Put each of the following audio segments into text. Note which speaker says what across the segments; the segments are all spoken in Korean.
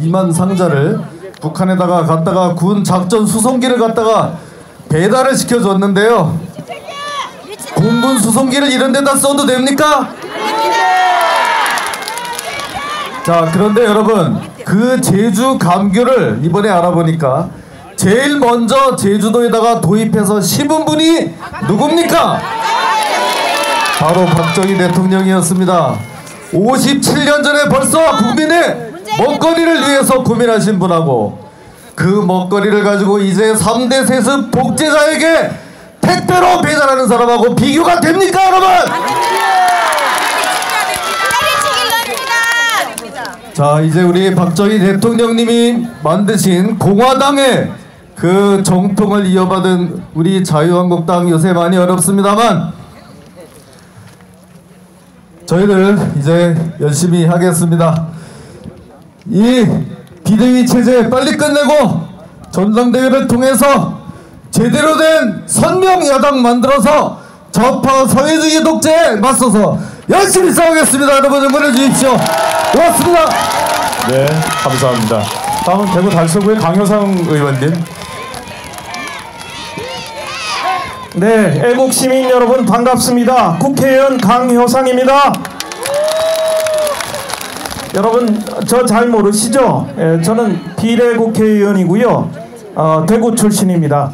Speaker 1: 2만 상자를 북한에다가 갔다가 군 작전 수송기를 갖다가 배달을 시켜줬는데요. 공군 수송기를 이런 데다 써도 됩니까? 자 그런데 여러분 그 제주 감귤을 이번에 알아보니까 제일 먼저 제주도에다가 도입해서 심은 분이 누굽니까? 바로 박정희 대통령이었습니다. 57년 전에 벌써 국민의 먹거리를 위해서 고민하신 분하고 그 먹거리를 가지고 이제 3대 세습 복제자에게 택배로 배달하는 사람하고 비교가 됩니까 여러분? 자 이제 우리 박정희 대통령님이 만드신 공화당의 그 정통을 이어받은 우리 자유한국당 요새 많이 어렵습니다만 저희들 이제 열심히 하겠습니다. 이 비대위 체제 빨리 끝내고 전당대회를 통해서 제대로 된 선명 야당 만들어서 좌파 사회주의 독재에 맞서서 열심히 싸우겠습니다. 여러분 응원해 주십시오. 고맙습니다.
Speaker 2: 네, 감사합니다. 다음은 대구 달서구의 강효상 의원님.
Speaker 3: 네, 애국 시민 여러분 반갑습니다. 국회의원 강효상입니다. 여러분 저 잘 모르시죠? 예, 저는 비례 국회의원이고요. 어, 대구 출신입니다.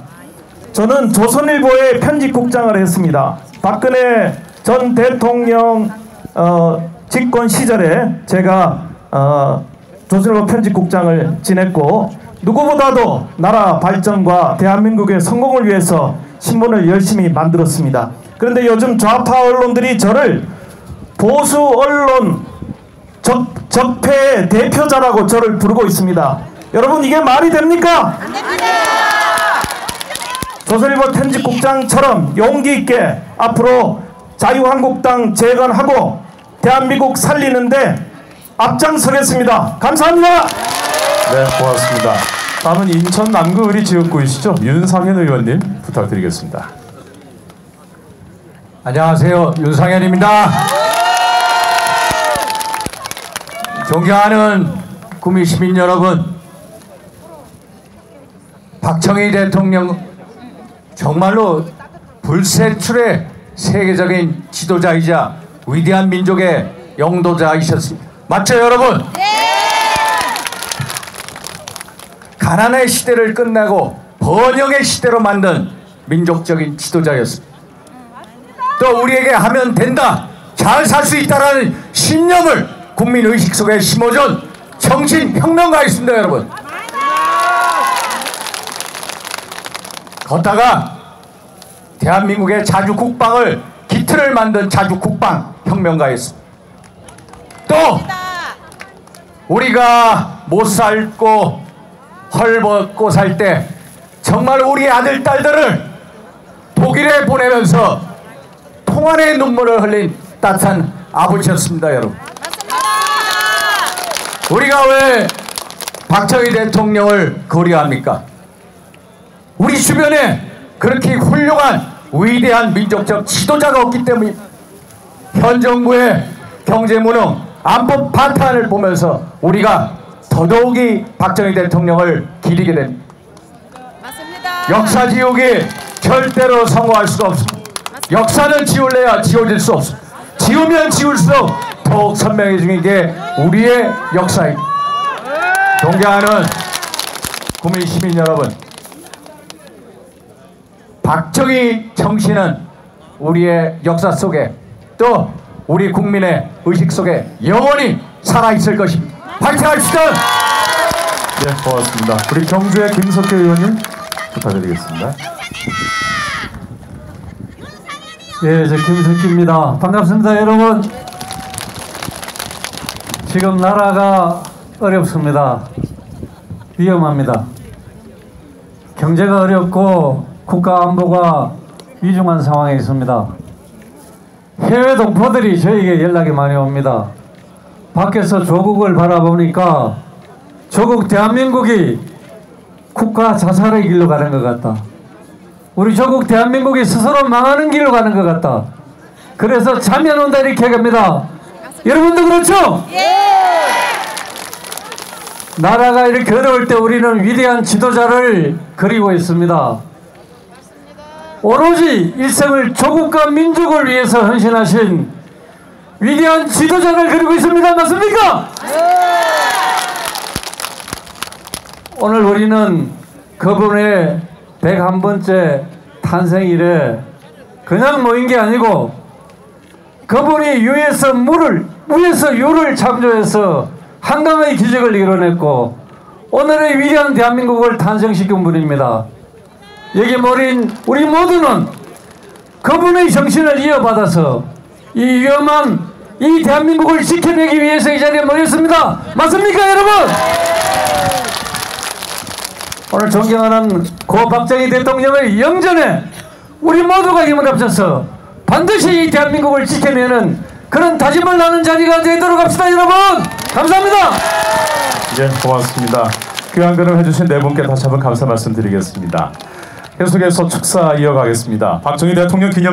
Speaker 3: 저는 조선일보의 편집국장을 했습니다. 박근혜 전 대통령 어, 집권 시절에 제가 어, 조선일보 편집국장을 지냈고 누구보다도 나라 발전과 대한민국의 성공을 위해서 신문을 열심히 만들었습니다. 그런데 요즘 좌파 언론들이 저를 보수 언론 적, 적폐의 대표자라고 저를 부르고 있습니다. 여러분 이게 말이 됩니까? 조선일보 편집국장처럼 용기 있게 앞으로 자유한국당 재건하고 대한민국 살리는데 앞장서겠습니다. 감사합니다.
Speaker 2: 네, 고맙습니다. 다음은 인천 남구의리 지역구이시죠? 윤상현 의원님 부탁드리겠습니다.
Speaker 4: 안녕하세요. 윤상현입니다. 존경하는 구미 시민 여러분, 박정희 대통령 정말로 불세출의 세계적인 지도자이자 위대한 민족의 영도자이셨습니다. 맞죠, 여러분? 가난의 시대를 끝내고 번영의 시대로 만든 민족적인 지도자였습니다. 또 우리에게 하면 된다, 잘 살 수 있다라는 신념을 국민 의식 속에 심어준 정신 혁명가였습니다, 여러분. 걷다가 대한민국의 자주 국방을 기틀을 만든 자주 국방 혁명가였습니다. 또 우리가 못 살고 헐벗고 살 때 정말 우리 아들 딸들을 독일에 보내면서 통안의 눈물을 흘린 따뜻한 아버지였습니다 여러분 우리가 왜 박정희 대통령을 거리합니까 우리 주변에 그렇게 훌륭한 위대한 민족적 지도자가 없기 때문에 현 정부의 경제무능 안보 파탄을 보면서 우리가 더더욱이 박정희 대통령을 기리게 됩니다. 역사 지우기 절대로 성공할 수가 없습니다. 역사는 지울래야 지워질 수 없습니다. 지우면 지울수록 더욱 선명해지는 게 우리의 역사입니다. 존경하는 국민 시민 여러분 박정희 정신은 우리의 역사 속에 또 우리 국민의 의식 속에 영원히 살아있을 것입니다. 파이팅 합시다!
Speaker 2: 네, 고맙습니다. 우리 경주의 김석희 의원님 부탁드리겠습니다.
Speaker 5: 예, 저 김석기입니다. 반갑습니다, 여러분. 지금 나라가 어렵습니다. 위험합니다. 경제가 어렵고 국가 안보가 위중한 상황에 있습니다. 해외 동포들이 저에게 연락이 많이 옵니다. 밖에서 조국을 바라보니까 조국 대한민국이 국가 자살의 길로 가는 것 같다. 우리 조국 대한민국이 스스로 망하는 길로 가는 것 같다. 그래서 자면 온다 이렇게 합니다. 여러분도 그렇죠? 나라가 이렇게 어려울 때 우리는 위대한 지도자를 그리고 있습니다. 오로지 일생을 조국과 민족을 위해서 헌신하신 위대한 지도자를 그리고 있습니다. 맞습니까? 오늘 우리는 그분의 101번째 탄생일에 그냥 모인 게 아니고 그분이 유에서 물을 무에서 유를 창조해서 한강의 기적을 이뤄냈고 오늘의 위대한 대한민국을 탄생시킨 분입니다. 여기 모인 우리 모두는 그분의 정신을 이어받아서 이 위험한 이 대한민국을 지켜내기 위해서 이 자리에 모였습니다. 맞습니까 여러분? 오늘 존경하는 고 박정희 대통령의 영전에 우리 모두가 힘을 합쳐서 반드시 이 대한민국을 지켜내는 그런 다짐을 나는 자리가 되도록 합시다 여러분 감사합니다
Speaker 2: 예, 고맙습니다. 귀한 걸음 해주신 네 분께 다시 한번 감사 말씀드리겠습니다. 계속해서 축사 이어가겠습니다. 박정희 대통령 기념